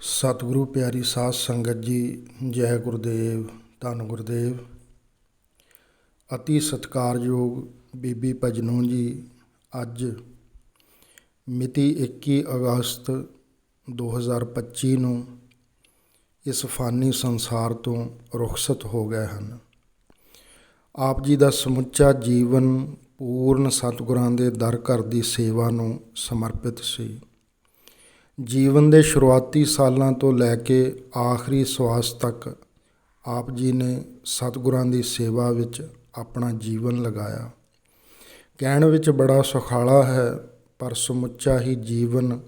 ਸਤਿਗੁਰੂ ਪਿਆਰੀ ਸਾਧ ਸੰਗਤ ਜੀ, ਜੈ ਗੁਰਦੇਵ, ਧੰਨ ਗੁਰਦੇਵ। ਅਤੀ ਸਤਿਕਾਰਯੋਗ ਬੀਬੀ ਭਜਨੋ ਜੀ, ਅੱਜ ਮਿਤੀ 21 ਅਗਸਤ 2025 ਨੂੰ ਇਸ ਫਾਨੀ ਸੰਸਾਰ ਤੋਂ ਰੁਖਸਤ ਹੋ ਗਏ ਹਨ। ਆਪ ਜੀ ਦਾ ਸਮੁੱਚਾ ਜੀਵਨ ਪੂਰਨ ਸਤਿਗੁਰਾਂ ਦੇ ਦਰ ਘਰ ਦੀ ਸੇਵਾ ਨੂੰ ਸਮਰਪਿਤ ਸੀ। ਜੀਵਨ ਦੇ ਸ਼ੁਰੂਆਤੀ ਸਾਲਾਂ ਤੋਂ ਲੈ ਕੇ ਆਖਰੀ ਸਵਾਸ ਤੱਕ ਆਪ ਜੀ ਨੇ ਸਤਿਗੁਰਾਂ ਦੀ ਸੇਵਾ ਵਿੱਚ ਆਪਣਾ ਜੀਵਨ ਲਗਾਇਆ। ਕਹਿਣ ਵਿੱਚ ਬੜਾ ਸੁਖਾਲਾ ਹੈ, ਪਰ ਸਮੁੱਚਾ ਹੀ ਜੀਵਨ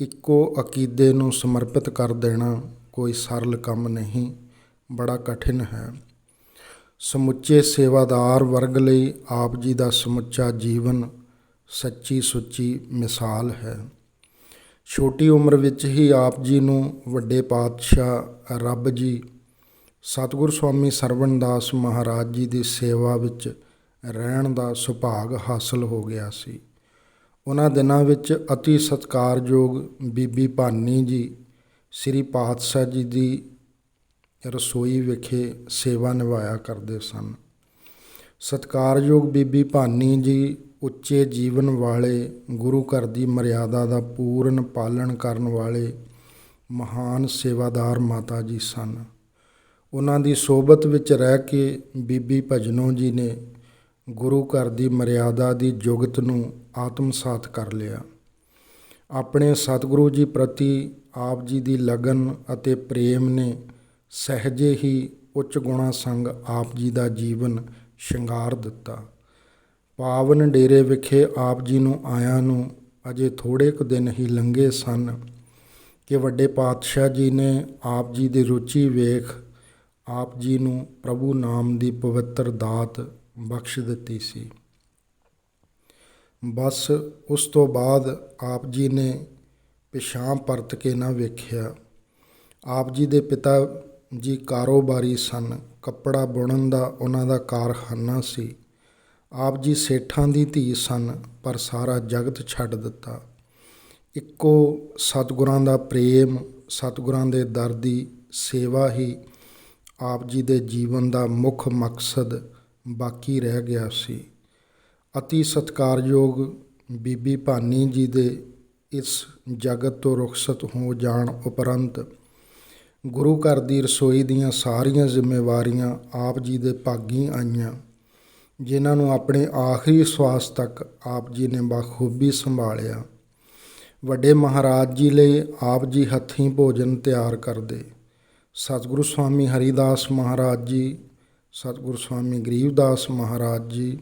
ਇੱਕੋ ਅਕੀਦੇ ਨੂੰ ਸਮਰਪਿਤ ਕਰ ਦੇਣਾ ਕੋਈ ਸਰਲ ਕੰਮ ਨਹੀਂ, ਬੜਾ ਕਠਿਨ ਹੈ। ਸਮੁੱਚੇ ਸੇਵਾਦਾਰ ਵਰਗ ਲਈ ਆਪ ਜੀ ਦਾ ਸਮੁੱਚਾ ਜੀਵਨ ਸੱਚੀ ਸੁੱਚੀ ਮਿਸਾਲ ਹੈ। ਛੋਟੀ ਉਮਰ ਵਿੱਚ ਹੀ ਆਪ ਜੀ ਨੂੰ ਵੱਡੇ ਪਾਤਸ਼ਾਹ ਰੱਬ ਜੀ, ਸਤਿਗੁਰ ਸਵਾਮੀ ਸਰਵਣ ਦਾਸ ਮਹਾਰਾਜ ਜੀ ਦੀ ਸੇਵਾ ਵਿੱਚ ਰਹਿਣ ਦਾ ਸੁਭਾਗ ਹਾਸਲ ਹੋ ਗਿਆ ਸੀ। ਉਹਨਾਂ ਦਿਨਾਂ ਵਿੱਚ ਅਤੀ ਸਤਿਕਾਰਯੋਗ ਬੀਬੀ ਭਾਨੀ ਜੀ, ਸ੍ਰੀ ਪਾਤਸ਼ਾਹ ਜੀ ਦੀ ਰਸੋਈ ਵਿਖੇ ਸੇਵਾ ਨਿਭਾਇਆ ਕਰਦੇ ਸਨ। ਸਤਿਕਾਰਯੋਗ ਬੀਬੀ ਭਾਨੀ ਜੀ ਉੱਚੇ ਜੀਵਨ ਵਾਲੇ, ਗੁਰੂ ਘਰ ਦੀ ਮਰਿਆਦਾ ਦਾ ਪੂਰਨ ਪਾਲਣ ਕਰਨ ਵਾਲੇ ਮਹਾਨ ਸੇਵਾਦਾਰ ਮਾਤਾ ਜੀ ਸਨ। ਉਹਨਾਂ ਦੀ ਸੋਬਤ ਵਿੱਚ ਰਹਿ ਕੇ ਬੀਬੀ ਭਜਨੋ ਜੀ ਨੇ ਗੁਰੂ ਘਰ ਦੀ ਮਰਿਆਦਾ ਦੀ ਜੁਗਤ ਨੂੰ ਆਤਮਸਾਤ ਕਰ ਲਿਆ। ਆਪਣੇ ਸਤਿਗੁਰੂ ਜੀ ਪ੍ਰਤੀ ਆਪ ਜੀ ਦੀ ਲਗਨ ਅਤੇ ਪ੍ਰੇਮ ਨੇ ਸਹਜੇ ਹੀ ਉੱਚ ਗੁਣਾ ਸੰਗ ਆਪ ਜੀ ਦਾ ਜੀਵਨ ਸ਼ਿੰਗਾਰ ਦਿੱਤਾ। ਪਾਵਨ ਡੇਰੇ ਵਿਖੇ ਆਪ ਜੀ ਨੂੰ ਆਇਆਂ ਨੂੰ ਅਜੇ ਥੋੜੇ ਕੁ ਦਿਨ ਹੀ ਲੰਘੇ ਸਨ ਕਿ ਵੱਡੇ ਪਾਤਸ਼ਾਹ ਜੀ ਨੇ ਆਪ ਜੀ ਦੀ ਰੁਚੀ ਵੇਖ ਆਪ ਜੀ ਨੂੰ ਪ੍ਰਭੂ ਨਾਮ ਦੀ ਪਵਿੱਤਰ ਦਾਤ ਬਖਸ਼ ਦਿੱਤੀ ਸੀ। ਬਸ ਉਸ ਤੋਂ ਬਾਅਦ ਆਪ ਜੀ ਨੇ ਪਿਛਾਂ ਪਰਤ ਕੇ ਨਾ ਵੇਖਿਆ। ਆਪ ਜੀ ਦੇ ਪਿਤਾ ਜੀ ਕਾਰੋਬਾਰੀ ਸਨ। ਕੱਪੜਾ ਬੁਣਨ ਦਾ ਉਹਨਾਂ ਦਾ ਕਾਰਖਾਨਾ ਸੀ। ਆਪ ਜੀ ਸੇਠਾਂ ਦੀ ਧੀ ਸਨ, ਪਰ ਸਾਰਾ ਜਗਤ ਛੱਡ ਦਿੱਤਾ। ਇੱਕੋ ਸਤਿਗੁਰਾਂ ਦਾ ਪ੍ਰੇਮ, ਸਤਿਗੁਰਾਂ ਦੇ ਦਰ ਦੀ ਸੇਵਾ ਹੀ ਆਪ ਜੀ ਦੇ ਜੀਵਨ ਦਾ ਮੁੱਖ ਮਕਸਦ ਬਾਕੀ ਰਹਿ ਗਿਆ ਸੀ। ਅਤੀ ਸਤਿਕਾਰਯੋਗ ਬੀਬੀ ਭਾਨੀ ਜੀ ਦੇ ਇਸ ਜਗਤ ਤੋਂ ਰੁਖਸਤ ਹੋ ਜਾਣ ਉਪਰੰਤ ਗੁਰੂ ਘਰ ਦੀ ਰਸੋਈ ਦੀਆਂ ਸਾਰੀਆਂ ਜ਼ਿੰਮੇਵਾਰੀਆਂ ਆਪ ਜੀ ਦੇ ਭਾਗੀ ਆਈਆਂ। ਜਿਨ੍ਹਾਂ ਨੂੰ ਆਪਣੇ ਆਖਰੀ ਸਵਾਸ ਤੱਕ ਆਪ ਜੀ ਨੇ ਬਖੂਬੀ ਸੰਭਾਲਿਆ। ਵੱਡੇ ਮਹਾਰਾਜ ਜੀ ਲਈ ਆਪ ਜੀ ਹੱਥੀਂ ਭੋਜਨ ਤਿਆਰ ਕਰਦੇ। ਸਤਿਗੁਰੂ ਸਵਾਮੀ ਹਰੀਦਾਸ ਮਹਾਰਾਜ ਜੀ, ਸਤਿਗੁਰੂ ਸਵਾਮੀ ਗਰੀਵਦਾਸ ਮਹਾਰਾਜ ਜੀ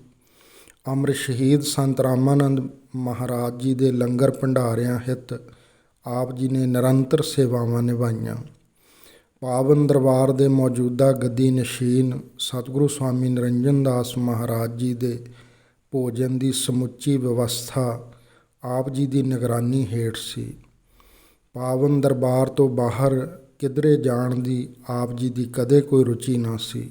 ਅਮਰ ਸ਼ਹੀਦ ਸੰਤ ਰਾਮਾਨੰਦ ਮਹਾਰਾਜ ਜੀ ਦੇ ਲੰਗਰ ਭੰਡਾਰਿਆਂ ਹਿੱਤ ਆਪ ਜੀ ਨੇ ਨਿਰੰਤਰ ਸੇਵਾਵਾਂ ਨਿਭਾਈਆਂ। ਪਾਵਨ ਦਰਬਾਰ ਦੇ ਮੌਜੂਦਾ ਗੱਦੀ ਨਸ਼ੀਨ ਸਤਿਗੁਰੂ ਸਵਾਮੀ ਨਿਰੰਜਨ ਦਾਸ ਮਹਾਰਾਜ ਜੀ ਦੇ ਭੋਜਨ ਦੀ ਸਮੁੱਚੀ ਵਿਵਸਥਾ ਆਪ ਜੀ ਦੀ ਨਿਗਰਾਨੀ ਹੇਠ ਸੀ। ਪਾਵਨ ਦਰਬਾਰ ਤੋਂ ਬਾਹਰ ਕਿਧਰੇ ਜਾਣ ਦੀ ਆਪ ਜੀ ਦੀ ਕਦੇ ਕੋਈ ਰੁਚੀ ਨਾ ਸੀ।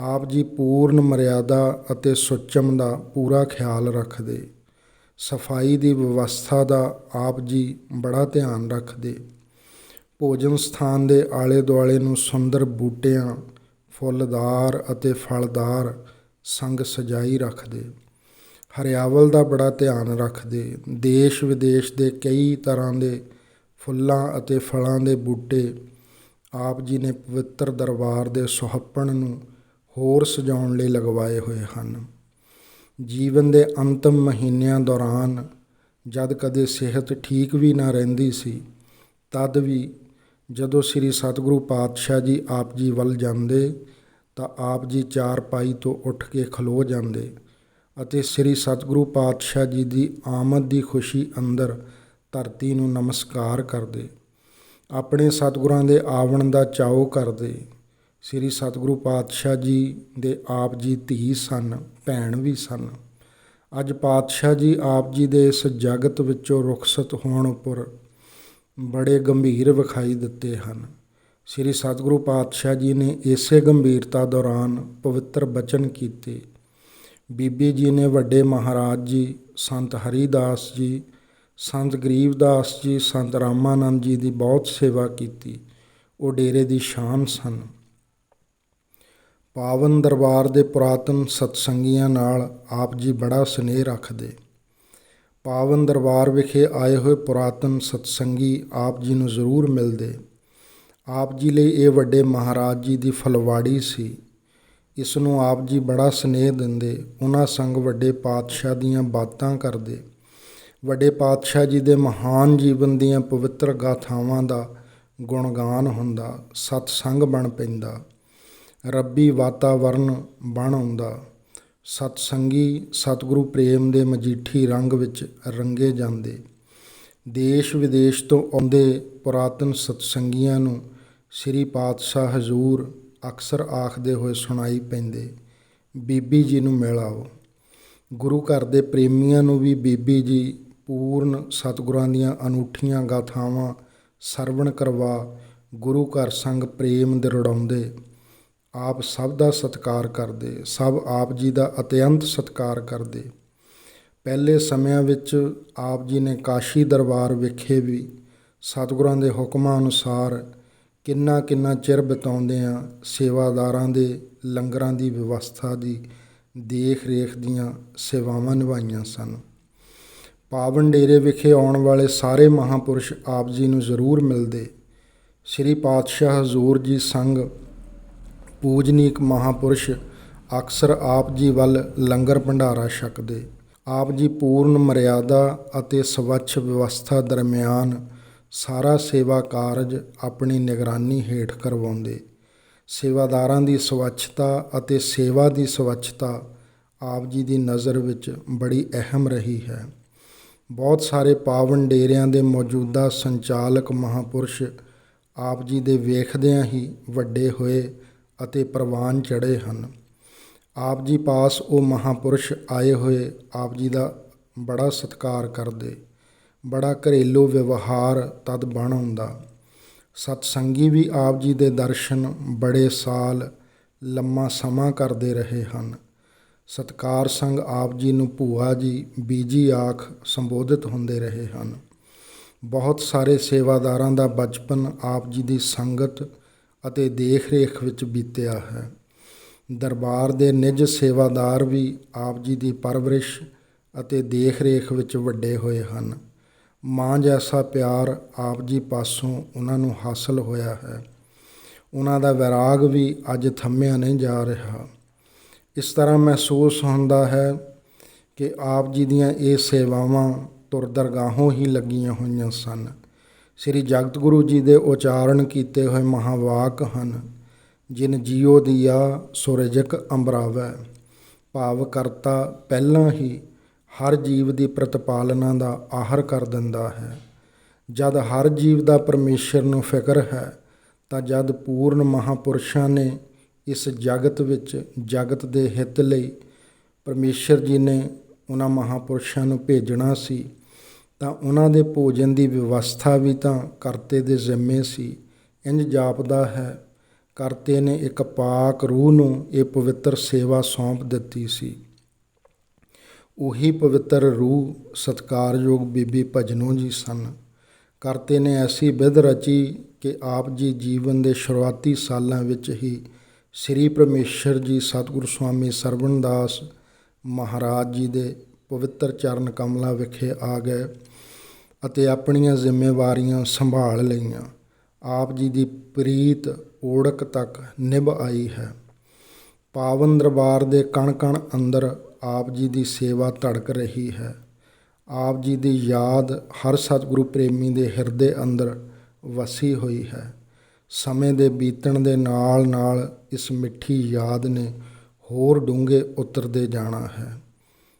ਆਪ ਜੀ ਪੂਰਨ ਮਰਿਆਦਾ ਅਤੇ ਸੁਚਮ ਦਾ ਪੂਰਾ ਖਿਆਲ ਰੱਖਦੇ। ਸਫ਼ਾਈ ਦੀ ਵਿਵਸਥਾ ਦਾ ਆਪ ਜੀ ਬੜਾ ਧਿਆਨ ਰੱਖਦੇ। ਭੋਜਨ ਸਥਾਨ ਦੇ ਆਲੇ ਦੁਆਲੇ ਨੂੰ ਸੁੰਦਰ ਬੂਟਿਆਂ, ਫੁੱਲਦਾਰ ਅਤੇ ਫਲਦਾਰ ਸੰਗ ਸਜਾਈ ਰੱਖਦੇ। ਹਰਿਆਵਲ ਦਾ ਬੜਾ ਧਿਆਨ ਰੱਖਦੇ। ਦੇਸ਼ ਵਿਦੇਸ਼ ਦੇ ਕਈ ਤਰ੍ਹਾਂ ਦੇ ਫੁੱਲਾਂ ਅਤੇ ਫਲਾਂ ਦੇ ਬੂਟੇ ਆਪ ਜੀ ਨੇ ਪਵਿੱਤਰ ਦਰਬਾਰ ਦੇ ਸੁਹੱਪਣ ਨੂੰ ਹੋਰ ਸਜਾਉਣ ਲਈ ਲਗਵਾਏ ਹੋਏ ਹਨ। ਜੀਵਨ ਦੇ ਅੰਤਮ ਮਹੀਨਿਆਂ ਦੌਰਾਨ ਜਦ ਕਦੇ ਸਿਹਤ ਠੀਕ ਵੀ ਨਾ ਰਹਿੰਦੀ ਸੀ, ਤਦ ਵੀ ਜਦੋਂ ਸ੍ਰੀ ਸਤਿਗੁਰੂ ਪਾਤਸ਼ਾਹ ਜੀ ਆਪ ਜੀ ਵੱਲ ਜਾਂਦੇ, ਤਾਂ ਆਪ ਜੀ ਚਾਰ ਪਾਈ ਤੋਂ ਉੱਠ ਕੇ ਖਲੋ ਜਾਂਦੇ ਅਤੇ ਸ੍ਰੀ ਸਤਿਗੁਰੂ ਪਾਤਸ਼ਾਹ ਜੀ ਦੀ ਆਮਦ ਦੀ ਖੁਸ਼ੀ ਅੰਦਰ ਧਰਤੀ ਨੂੰ ਨਮਸਕਾਰ ਕਰਦੇ, ਆਪਣੇ ਸਤਿਗੁਰਾਂ ਦੇ ਆਵਣ ਦਾ ਚਾਉ ਕਰਦੇ। ਸ੍ਰੀ ਸਤਿਗੁਰੂ ਪਾਤਸ਼ਾਹ ਜੀ ਦੇ ਆਪ ਜੀ ਧੀ ਸਨ, ਭੈਣ ਵੀ ਸਨ। ਅੱਜ ਪਾਤਸ਼ਾਹ ਜੀ ਆਪ ਜੀ ਦੇ ਇਸ ਜਗਤ ਵਿੱਚੋਂ ਰੁਖਸਤ ਹੋਣ ਉੱਪਰ ਬੜੇ ਗੰਭੀਰ ਵਿਖਾਈ ਦਿੱਤੇ ਹਨ। ਸ੍ਰੀ ਸਤਿਗੁਰੂ ਪਾਤਸ਼ਾਹ ਜੀ ਨੇ ਇਸੇ ਗੰਭੀਰਤਾ ਦੌਰਾਨ ਪਵਿੱਤਰ ਬਚਨ ਕੀਤੇ। ਬੀਬੀ ਜੀ ਨੇ ਵੱਡੇ ਮਹਾਰਾਜ ਜੀ, ਸੰਤ ਹਰੀਦਾਸ ਜੀ, ਸੰਤ ਗਰੀਬਦਾਸ ਜੀ, ਸੰਤ ਰਾਮਾਨੰਦ ਜੀ ਦੀ ਬਹੁਤ ਸੇਵਾ ਕੀਤੀ। ਉਹ ਡੇਰੇ ਦੀ ਸ਼ਾਨ ਸਨ। ਪਾਵਨ ਦਰਬਾਰ ਦੇ ਪੁਰਾਤਨ ਸਤਸੰਗੀਆਂ ਨਾਲ ਆਪ ਜੀ ਬੜਾ ਸਨੇਹ ਰੱਖਦੇ। ਪਾਵਨ ਦਰਬਾਰ ਵਿਖੇ ਆਏ ਹੋਏ ਪੁਰਾਤਨ ਸਤਸੰਗੀ ਆਪ ਜੀ ਨੂੰ ਜ਼ਰੂਰ ਮਿਲਦੇ। ਆਪ ਜੀ ਲਈ ਇਹ ਵੱਡੇ ਮਹਾਰਾਜ ਜੀ ਦੀ ਫਲਵਾੜੀ ਸੀ। ਇਸ ਨੂੰ ਆਪ ਜੀ ਬੜਾ ਸਨੇਹ ਦਿੰਦੇ। ਉਹਨਾਂ ਸੰਗ ਵੱਡੇ ਪਾਤਸ਼ਾਹ ਦੀਆਂ ਬਾਤਾਂ ਕਰਦੇ। ਵੱਡੇ ਪਾਤਸ਼ਾਹ ਜੀ ਦੇ ਮਹਾਨ ਜੀਵਨ ਦੀਆਂ ਪਵਿੱਤਰ ਗਾਥਾਵਾਂ ਦਾ ਗੁਣਗਾਨ ਹੁੰਦਾ। ਸਤ ਸੰਗ ਬਣ ਪੈਂਦਾ। ਰੱਬੀ ਵਾਤਾਵਰਨ ਬਣ ਆਉਂਦਾ। ਸਤਸੰਗੀ ਸਤਿਗੁਰੂ ਪ੍ਰੇਮ ਦੇ ਮਜੀਠੀ ਰੰਗ ਵਿੱਚ ਰੰਗੇ ਜਾਂਦੇ। ਦੇਸ਼ ਵਿਦੇਸ਼ ਤੋਂ ਆਉਂਦੇ ਪੁਰਾਤਨ ਸਤਸੰਗੀਆਂ ਨੂੰ ਸ੍ਰੀ ਪਾਤਸ਼ਾਹ ਹਜ਼ੂਰ ਅਕਸਰ ਆਖਦੇ ਹੋਏ ਸੁਣਾਈ ਪੈਂਦੇ, ਬੀਬੀ ਜੀ ਨੂੰ ਮਿਲ ਆਓ। ਗੁਰੂ ਘਰ ਦੇ ਪ੍ਰੇਮੀਆਂ ਨੂੰ ਵੀ ਬੀਬੀ ਜੀ ਪੂਰਨ ਸਤਿਗੁਰਾਂ ਦੀਆਂ ਅਨੂਠੀਆਂ ਗਾਥਾਵਾਂ ਸਰਵਣ ਕਰਵਾ ਗੁਰੂ ਘਰ ਸੰਗ ਪ੍ਰੇਮ ਦੇ ਰੜਾਉਂਦੇ ਆਪ ਸਭ ਦਾ ਸਤਿਕਾਰ ਕਰਦੇ, ਸਭ ਆਪ ਜੀ ਦਾ ਅਤਿਅੰਤ ਸਤਿਕਾਰ ਕਰਦੇ। ਪਹਿਲੇ ਸਮਿਆਂ ਵਿੱਚ ਆਪ ਜੀ ਨੇ ਕਾਸ਼ੀ ਦਰਬਾਰ ਵਿਖੇ ਵੀ, ਸਤਿਗੁਰਾਂ ਦੇ ਹੁਕਮਾਂ ਅਨੁਸਾਰ ਕਿੰਨਾ ਕਿੰਨਾ ਚਿਰ ਬਿਤਾਉਂਦਿਆਂ ਸੇਵਾਦਾਰਾਂ ਦੇ ਲੰਗਰਾਂ ਦੀ ਵਿਵਸਥਾ ਦੀ ਦੇਖ ਰੇਖ ਦੀਆਂ ਸੇਵਾਵਾਂ ਨਿਭਾਈਆਂ ਸਨ। ਪਾਵਨ ਡੇਰੇ ਵਿਖੇ ਆਉਣ ਵਾਲੇ ਸਾਰੇ ਮਹਾਪੁਰਸ਼ ਆਪ ਜੀ ਨੂੰ ਜ਼ਰੂਰ ਮਿਲਦੇ। ਸ੍ਰੀ ਪਾਤਸ਼ਾਹ ਹਜ਼ੂਰ ਜੀ ਸੰਗ ਪੂਜਨੀਕ ਮਹਾਪੁਰਸ਼ ਅਕਸਰ ਆਪ ਜੀ ਵੱਲ ਲੰਗਰ ਭੰਡਾਰਾ ਛਕਦੇ। ਆਪ ਜੀ ਪੂਰਨ ਮਰਿਆਦਾ ਅਤੇ ਸਵੱਛ ਵਿਵਸਥਾ ਦਰਮਿਆਨ ਸਾਰਾ ਸੇਵਾ ਕਾਰਜ ਆਪਣੀ ਨਿਗਰਾਨੀ ਹੇਠ ਕਰਵਾਉਂਦੇ। ਸੇਵਾਦਾਰਾਂ ਦੀ ਸਵੱਛਤਾ ਅਤੇ ਸੇਵਾ ਦੀ ਸਵੱਛਤਾ ਆਪ ਜੀ ਦੀ ਨਜ਼ਰ ਵਿੱਚ ਬੜੀ ਅਹਿਮ ਰਹੀ ਹੈ। ਬਹੁਤ ਸਾਰੇ ਪਾਵਨ ਡੇਰਿਆਂ ਦੇ ਮੌਜੂਦਾ ਸੰਚਾਲਕ ਮਹਾਪੁਰਸ਼ ਆਪ ਜੀ ਦੇ ਵੇਖਦਿਆਂ ਹੀ ਵੱਡੇ ਹੋਏ ਅਤੇ ਪ੍ਰਵਾਨ ਚੜ੍ਹੇ ਹਨ। ਆਪ ਜੀ ਪਾਸ ਉਹ ਮਹਾਪੁਰਸ਼ ਆਏ ਹੋਏ, ਆਪ ਜੀ ਦਾ ਬੜਾ ਸਤਿਕਾਰ ਕਰਦੇ। ਬੜਾ ਘਰੇਲੂ ਵਿਵਹਾਰ ਤਦ ਬਣ ਆਉਂਦਾ ਸਤਸੰਗੀ ਵੀ ਆਪ ਜੀ ਦੇ ਦਰਸ਼ਨ ਬੜੇ ਸਾਲ ਲੰਮਾ ਸਮਾਂ ਕਰਦੇ ਰਹੇ ਹਨ। ਸਤਕਾਰ ਸੰਗ ਆਪ ਜੀ ਨੂੰ ਭੂਆ ਜੀ, ਬੀਜੀ ਆਖ ਸੰਬੋਧਿਤ ਹੁੰਦੇ ਰਹੇ ਹਨ। ਬਹੁਤ ਸਾਰੇ ਸੇਵਾਦਾਰਾਂ ਦਾ ਬਚਪਨ ਆਪ ਜੀ ਦੀ ਸੰਗਤ ਅਤੇ ਦੇਖ ਰੇਖ ਵਿੱਚ ਬੀਤਿਆ ਹੈ। ਦਰਬਾਰ ਦੇ ਨਿੱਜ ਸੇਵਾਦਾਰ ਵੀ ਆਪ ਜੀ ਦੀ ਪਰਵਰਿਸ਼ ਅਤੇ ਦੇਖ ਰੇਖ ਵਿੱਚ ਵੱਡੇ ਹੋਏ ਹਨ। ਮਾਂ ਜੈਸਾ ਪਿਆਰ ਆਪ ਜੀ ਪਾਸੋਂ ਉਹਨਾਂ ਨੂੰ ਹਾਸਲ ਹੋਇਆ ਹੈ। ਉਹਨਾਂ ਦਾ ਵਿਰਾਗ ਵੀ ਅੱਜ ਥੰਮਿਆ ਨਹੀਂ ਜਾ ਰਿਹਾ। ਇਸ ਤਰ੍ਹਾਂ ਮਹਿਸੂਸ ਹੁੰਦਾ ਹੈ ਕਿ ਆਪ ਜੀ ਦੀਆਂ ਇਹ ਸੇਵਾਵਾਂ ਤੁਰ ਦਰਗਾਹੋਂ ਹੀ ਲੱਗੀਆਂ ਹੋਈਆਂ ਸਨ। ਸ੍ਰੀ ਜਗਤ ਗੁਰੂ ਜੀ ਦੇ ਉਚਾਰਨ ਕੀਤੇ ਹੋਏ ਮਹਾਵਾਕ ਹਨ, ਜਿਨ ਜੀਉ ਦੀਆ ਸੁਰਜਕ ਅੰਬਰਾਵੈ। ਭਾਵ ਕਰਤਾ ਪਹਿਲਾਂ ਹੀ ਹਰ ਜੀਵ ਦੀ ਪ੍ਰਤਪਾਲਨਾ ਦਾ ਆਹਰ ਕਰ ਦਿੰਦਾ ਹੈ। ਜਦ ਹਰ ਜੀਵ ਦਾ ਪਰਮੇਸ਼ਰ ਨੂੰ ਫਿਕਰ ਹੈ, ਤਾਂ ਜਦ ਪੂਰਨ ਮਹਾਪੁਰਸ਼ਾਂ ਨੇ ਇਸ ਜਗਤ ਵਿੱਚ ਜਗਤ ਦੇ ਹਿੱਤ ਲਈ ਪਰਮੇਸ਼ਰ ਜੀ ਨੇ ਉਹਨਾਂ ਮਹਾਪੁਰਸ਼ਾਂ ਨੂੰ ਭੇਜਣਾ ਸੀ ਤਾਂ ਉਹਨਾਂ ਦੇ ਭੋਜਨ ਦੀ ਵਿਵਸਥਾ ਵੀ ਤਾਂ ਕਰਤੇ ਦੇ ਜ਼ਿੰਮੇ ਸੀ। ਇੰਜ ਜਾਪਦਾ ਹੈ, ਕਰਤੇ ਨੇ ਇੱਕ ਪਾਕ ਰੂਹ ਨੂੰ ਇਹ ਪਵਿੱਤਰ ਸੇਵਾ ਸੌਂਪ ਦਿੱਤੀ ਸੀ। ਉਹੀ ਪਵਿੱਤਰ ਰੂਹ ਸਤਕਾਰਯੋਗ ਬੀਬੀ ਭਜਨੋ ਜੀ ਸਨ। ਕਰਤੇ ਨੇ ਐਸੀ ਵਿਧ ਰਚੀ ਕਿ ਆਪ ਜੀ ਜੀਵਨ ਦੇ ਸ਼ੁਰੂਆਤੀ ਸਾਲਾਂ ਵਿੱਚ ਹੀ ਸ੍ਰੀ ਪਰਮੇਸ਼ਰ ਜੀ ਸਤਿਗੁਰ ਸਵਾਮੀ ਸਰਵਣਦਾਸ ਮਹਾਰਾਜ ਜੀ ਦੇ ਪਵਿੱਤਰ ਚਰਨ ਕਮਲਾਂ ਵਿਖੇ ਆ ਗਏ ਅਤੇ ਆਪਣੀਆਂ ਜ਼ਿੰਮੇਵਾਰੀਆਂ ਸੰਭਾਲ ਲਈਆਂ। ਆਪ ਜੀ ਦੀ ਪ੍ਰੀਤ ਓੜਕ ਤੱਕ ਨਿਭ ਆਈ ਹੈ। ਪਾਵਨ ਦਰਬਾਰ ਦੇ ਕਣ ਕਣ ਅੰਦਰ ਆਪ ਜੀ ਦੀ ਸੇਵਾ ਧੜਕ ਰਹੀ ਹੈ। ਆਪ ਜੀ ਦੀ ਯਾਦ ਹਰ ਸਤਿਗੁਰੂ ਪ੍ਰੇਮੀ ਦੇ ਹਿਰਦੇ ਅੰਦਰ ਵਸੀ ਹੋਈ ਹੈ। ਸਮੇਂ ਦੇ ਬੀਤਣ ਦੇ ਨਾਲ ਨਾਲ ਇਸ ਮਿੱਠੀ ਯਾਦ ਨੇ ਹੋਰ ਡੂੰਘੇ ਉਤਰਦੇ ਜਾਣਾ ਹੈ।